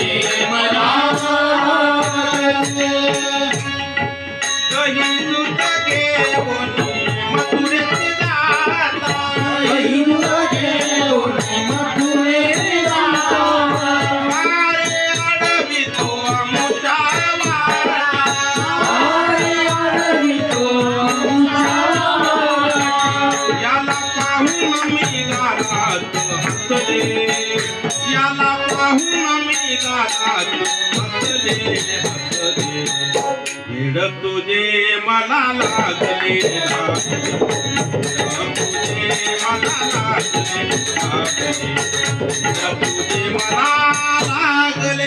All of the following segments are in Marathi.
मरा तुझे मला लागले तुझे मला लागले तुझे मला लागले.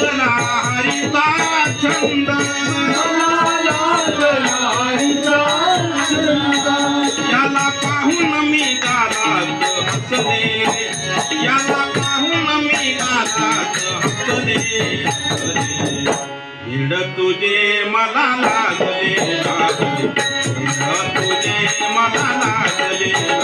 लागला हरीचा छंद. याला पाहून मी गालात हसले तुझे मला लागले. तुझे मला लागले.